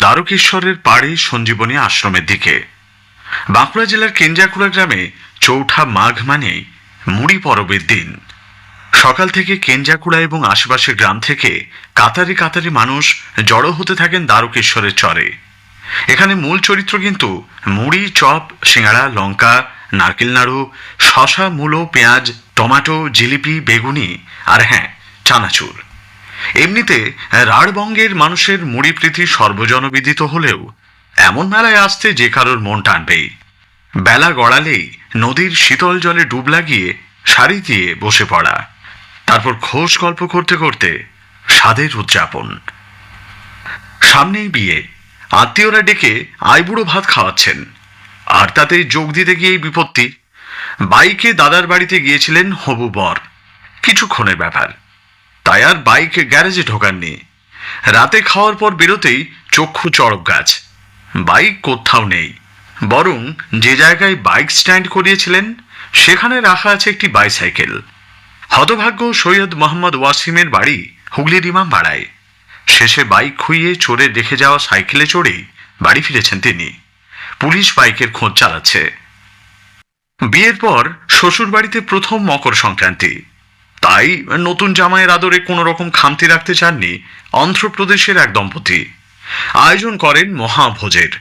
দ্বারকেশ্বরের পাড়ে সঞ্জীবনী আশ্রমের দিকে। বাঁকুড়া জেলার কেঞ্জাকুড়া গ্রামে চৌঠা মাঘ মানে মুড়ি পরবের দিন। সকাল থেকে কেঞ্জাকুড়া এবং আশেপাশের গ্রাম থেকে কাতারে কাতারে মানুষ জড়ো হতে থাকেন দ্বারকেশ্বরের চরে। এখানে মূল চরিত্র কিন্তু মুড়ি, চপ, সিঙ্গাড়া, লঙ্কা, নারকেল নাড়ু, শশা, মূলো, পেঁয়াজ, টমাটো, জিলিপি, বেগুনি আর হ্যাঁ চানাচুর। এমনিতে রাঢ়বঙ্গের মানুষের মুড়ি প্রীতি সর্বজনবিদিত হলেও, এমন মেলায় আসতে যে কারোর মন টানবেই বেলা গড়ালেই নদীর শীতল জলে ডুব লাগিয়ে শাড়ি দিয়ে বসে পড়া। তারপর খোশ গল্প করতে করতে স্বাদের উদযাপন। সামনেই বিয়ে। আত্মীয়রা ডেকে আইবুড়ো ভাত খাওয়াচ্ছেন। আর তাতে যোগ দিতে গিয়েই বিপত্তি। বাইকে দাদার বাড়িতে গিয়েছিলেন হবু বর। কিছুক্ষণের ব্যাপার। তাই আর বাইক গ্যারেজে ঢোকাননি রাতে খাওয়ার পর বেরোতেই চক্ষু চড়ক গাছ। বাইক কোথাও নেই। বরং যে জায়গায় বাইক স্ট্যান্ড করিয়েছিলেন, সেখানে রাখা আছে একটি বাইসাইকেল। হতভাগ্য সৈয়দ মোহাম্মদ ওয়াসিমের বাড়ি হুগলির ইমাম বাড়ায় শেষে বাইক খুইয়ে চোরে রেখে যাওয়া সাইকেলে চড়েই বাড়ি ফিরেছেন তিনি। পুলিশ বাইকের খোঁজ চালাচ্ছে। বিয়ের পর শ্বশুর বাড়িতে প্রথম মকর সংক্রান্তি। তাই নতুন জামাইয়ের আদরে কোনো রকম খামতি রাখতে চাননি অন্ধ্রপ্রদেশের এক দম্পতি। আয়োজন করেন মহাভোজের।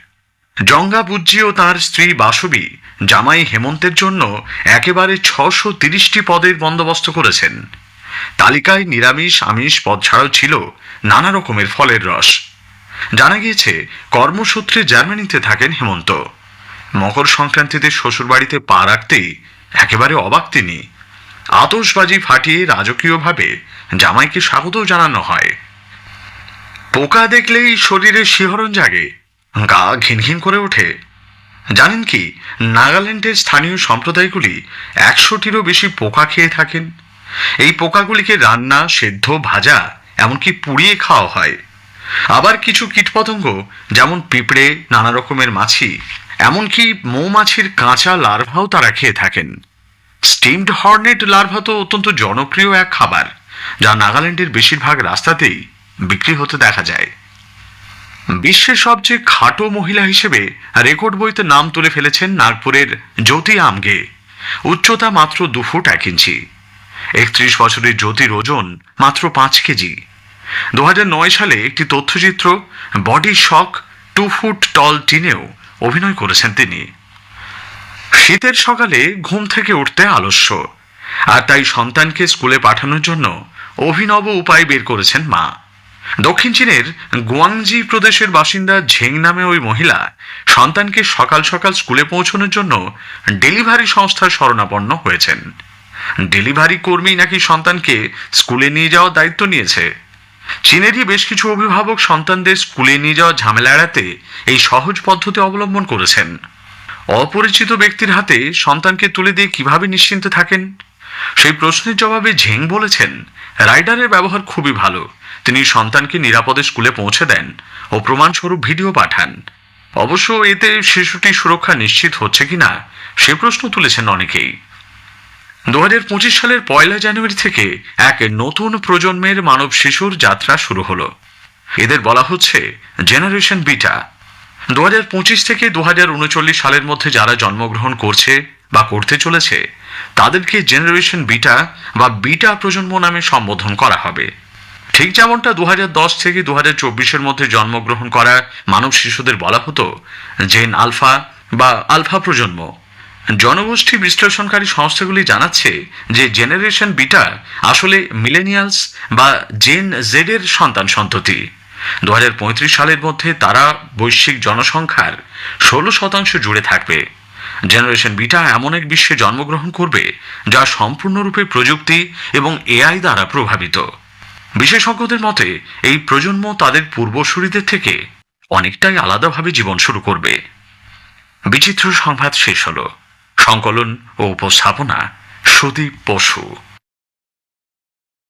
জঙ্গা বুজ্জি ও তার স্ত্রী বাসবী জামাই হেমন্তের জন্য একেবারে ছশো তিরিশটি পদের বন্দোবস্ত করেছেন। তালিকায় নিরামিষ, আমিষ পদ ছাড়াও ছিল নানা রকমের ফলের রস। জানা গিয়েছে, কর্মসূত্রে জার্মানিতে থাকেন হেমন্ত। মকর সংক্রান্তিতে শ্বশুরবাড়িতে পা রাখতেই একেবারে অবাক তিনি। আতসবাজি ফাটিয়ে রাজকীয়ভাবে জামাইকে স্বাগত জানানো হয়। পোকা দেখলেই শরীরে শিহরণ জাগে, গা ঘিনঘিন করে ওঠে। জানেন কি, নাগাল্যান্ডের স্থানীয় সম্প্রদায়গুলি একশোটিরও বেশি পোকা খেয়ে থাকেন। এই পোকাগুলিকে রান্না, সেদ্ধ, ভাজা, এমনকি পুড়িয়ে খাওয়া হয়। আবার কিছু কীটপতঙ্গ, যেমন পিঁপড়ে, নানা রকমের মাছি, এমনকি মৌমাছির কাঁচা লার্ভাও তারা খেয়ে থাকেন। স্টিমড হর্নেট লার্ভা তো অত্যন্ত জনপ্রিয় এক খাবার, যা নাগাল্যান্ডের বেশিরভাগ রাস্তাতেই বিক্রি হতে দেখা যায়। বিশ্বের সবচেয়ে খাটো মহিলা হিসেবে রেকর্ড বইতে নাম তুলে ফেলেছেন নাগপুরের জ্যোতি আমগে। উচ্চতা মাত্র দু ফুট এক ইঞ্চি। একত্রিশ বছরের জ্যোতির ওজন মাত্র পাঁচ কেজি। দু নয় সালে একটি তথ্যচিত্র, body shock, two foot tall টিনেও অভিনয় করেছেন তিনি। শীতের সকালে ঘুম থেকে উঠতে আলস্য। আর তাই সন্তানকে স্কুলে পাঠানোর জন্য অভিনব উপায় বের করেছেন মা। দক্ষিণ চীনের গুয়াংজি প্রদেশের বাসিন্দা ঝেং নামে ওই মহিলা সন্তানকে সকাল সকাল স্কুলে পৌঁছানোর জন্য ডেলিভারি সংস্থার শরণাপন্ন হয়েছেন। ডেলিভারি কর্মী নাকি সন্তানকে স্কুলে নিয়ে যাওয়ার দায়িত্ব নিয়েছে? চীনেরই বেশ কিছু অভিভাবক সন্তানদের স্কুলে নিয়ে যাওয়া ঝামেলা এড়াতে এই সহজ পদ্ধতি অবলম্বন করেছেন। অপরিচিত ব্যক্তির হাতে সন্তানকে তুলে দিয়ে কীভাবে নিশ্চিন্তে থাকেন? সেই প্রশ্নের জবাবে ঝেং বলেছেন, রাইডারের ব্যবহার খুবই ভালো। তিনি সন্তানকে নিরাপদে স্কুলে পৌঁছে দেন ও প্রমাণস্বরূপ ভিডিও পাঠান। অবশ্য এতে শিশুটির সুরক্ষা নিশ্চিত হচ্ছে কিনা, সে প্রশ্ন তুলেছেন অনেকেই। দু পঁচিশ সালের পয়লা জানুয়ারি থেকে এক নতুন প্রজন্মের মানব শিশুর যাত্রা শুরু হলো। এদের বলা হচ্ছে জেনারেশন বিটা দু থেকে দু সালের মধ্যে যারা জন্মগ্রহণ করছে বা করতে চলেছে, তাদেরকে জেনারেশন বিটা বা বিটা প্রজন্ম নামে সম্বোধন করা হবে। ঠিক যেমনটা দু দশ থেকে দু চব্বিশের মধ্যে জন্মগ্রহণ করা মানব শিশুদের বলা হতো জেন আলফা বা আলফা প্রজন্ম। জনগোষ্ঠী বিশ্লেষণকারী সংস্থাগুলি জানাচ্ছে যে জেনারেশন বিটা আসলে মিলেনিয়ালস বা জেন জেডের সন্তান সন্ততি। দু হাজার পঁয়ত্রিশ সালের মধ্যে তারা বৈশ্বিক জনসংখ্যার ষোলো শতাংশ জুড়ে থাকবে। জেনারেশন বিটা এমন এক বিশ্বে জন্মগ্রহণ করবে যা সম্পূর্ণরূপে প্রযুক্তি এবং এআই দ্বারা প্রভাবিত। বিশেষজ্ঞদের মতে, এই প্রজন্ম তাদের পূর্বসূরিদের থেকে অনেকটাই আলাদাভাবে জীবন শুরু করবে। বিচিত্র সংবাদ শেষ হলো। সংকলন ও উপস্থাপনা সুদীপ বসু।